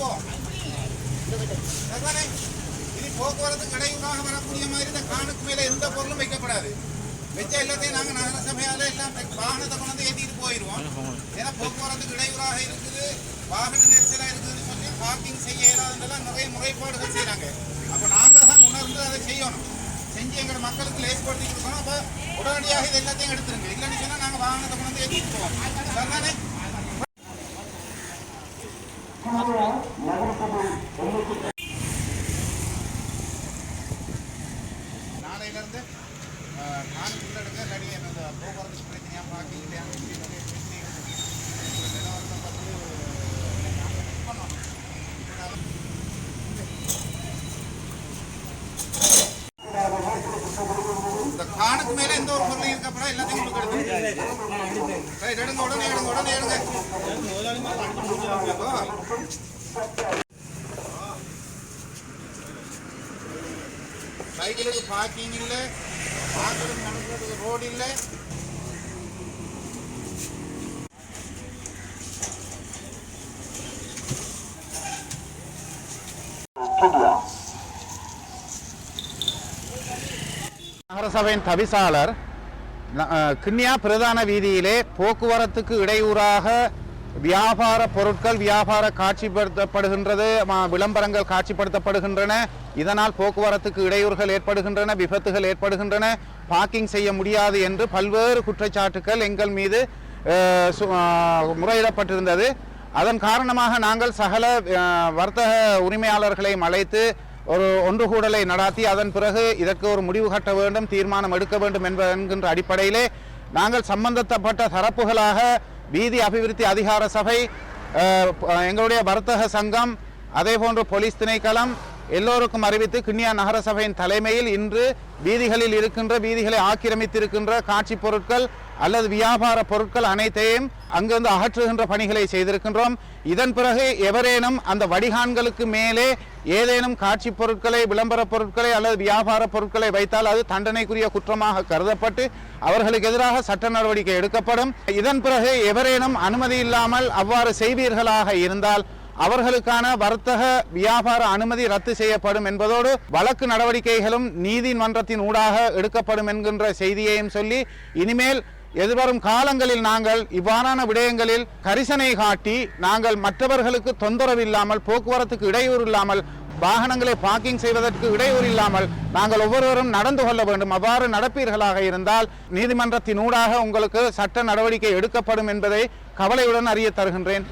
போவோம் சரிதானே? இனி போக்குவரத்து இடையூறாக வரக்கூடிய மாதிரி இந்த காணுக்கு மேல எந்த பொருளும் வைக்கப்படாது வச்ச எல்லாத்தையும் நாங்க நகர சபையால எல்லாம் வாகனத்தை கொண்டு ஏற்றிட்டு போயிடுவோம் ஏன்னா போக்குவரத்துக்கு இடையூறாக இருக்குது வாகன நெரிசலா இருக்குதுன்னு சொல்லி பார்க்கிங் செய்ய இயலாததெல்லாம் நிறைய முறைப்பாடுகள் செய்கிறாங்க அப்ப நாங்க தான் உணர்ந்து அதை செய்யணும். செஞ்சு எங்க மக்களுக்கு லேஸ்படுத்தி கொடுக்கணும் அப்ப உடனடியாக இது எல்லாத்தையும் எடுத்துருங்க. இல்லைன்னு சொன்னா நாங்க வாகனத்தை கொண்டு ஏற்றிட்டு போவோம். சரிதானே? நாளையிலேருந்து நான் உள்ளடங்க நடிகை அந்த போக்குவரத்து உண்மையில எந்த ஒரு பொருளும் இருக்கப்படா எல்லாத்தையும் உங்களுக்கு எடுத்து ரைட் எடுங்க உடனே எடுங்க உடனே எடுங்க சைக்கிளுக்கு பார்க்கிங் இல்லை பார்க்கறதுக்கு நடக்கிறதுக்கு ரோடு இல்லை. நகரசபையின் தவிசாளர் கிண்ணியா பிரதான வீதியிலே போக்குவரத்துக்கு இடையூறாக வியாபார பொருட்கள் வியாபார காட்சிப்படுத்தப்படுகின்றது விளம்பரங்கள் காட்சிப்படுத்தப்படுகின்றன. இதனால் போக்குவரத்துக்கு இடையூறுகள் ஏற்படுகின்றன விபத்துகள் ஏற்படுகின்றன. பார்க்கிங் செய்ய முடியாது என்று பல்வேறு குற்றச்சாட்டுகள் எங்கள் மீது சு- முறையிடப்பட்டிருந்தது. அதன் காரணமாக நாங்கள் சகல வர்த்தக உரிமையாளர்களையும் அழைத்து ஒரு ஒன்று கூடலை நடாத்தி அதன் பிறகு இதற்கு ஒரு முடிவு கட்ட வேண்டும் தீர்மானம் எடுக்க வேண்டும் என்ப என்கின்ற அடிப்படையிலே நாங்கள் சம்பந்தப்பட்ட தரப்புகளாக வீதி அபிவிருத்தி அதிகார சபை எங்களுடைய வர்த்தக சங்கம் அதே போன்று போலீஸ் திணைக்களம் எல்லோருக்கும் அறிவித்து கிண்ணியா நகரசபையின் தலைமையில் இன்று வீதிகளில் இருக்கின்ற வீதிகளை ஆக்கிரமித்திருக்கின்ற காட்சி பொருட்கள் அல்லது வியாபார பொருட்கள் அனைத்தையும் அங்கிருந்து அகற்றுகின்ற பணிகளை செய்திருக்கின்றோம். இதன் பிறகு எவரேனும் அந்த வடிகான்களுக்கு மேலே ஏதேனும் காட்சி பொருட்களை விளம்பர பொருட்களை அல்லது வியாபார பொருட்களை வைத்தால் அது தண்டனைக்குரிய குற்றமாக கருதப்பட்டு அவர்களுக்கு எதிராக சட்ட நடவடிக்கை எடுக்கப்படும். இதன் பிறகு எவரேனும் அனுமதி இல்லாமல் அவ்வாறு செய்வீர்களாக இருந்தால் அவர்களுக்கான வர்த்தக வியாபார அனுமதி ரத்து செய்யப்படும் என்பதோடு வழக்கு நடவடிக்கைகளும் நீதிமன்றத்தின் ஊடாக எடுக்கப்படும் என்கின்ற செய்தியையும் சொல்லி இனிமேல் எதிர்வரும் காலங்களில் நாங்கள் இவ்வாறான விடயங்களில் கரிசனை காட்டி நாங்கள் மற்றவர்களுக்கு தொந்தரவு இல்லாமல் போக்குவரத்துக்கு இடையூறு இல்லாமல் வாகனங்களை பார்க்கிங் செய்வதற்கு இடையூறு இல்லாமல் நாங்கள் ஒவ்வொருவரும் நடந்து கொள்ள வேண்டும். அவ்வாறு நடப்பீர்களாக இருந்தால் நீதிமன்றத்தின் ஊடாக உங்களுக்கு சட்ட நடவடிக்கை எடுக்கப்படும் என்பதை கவலையுடன் அறிய தருகின்றேன்.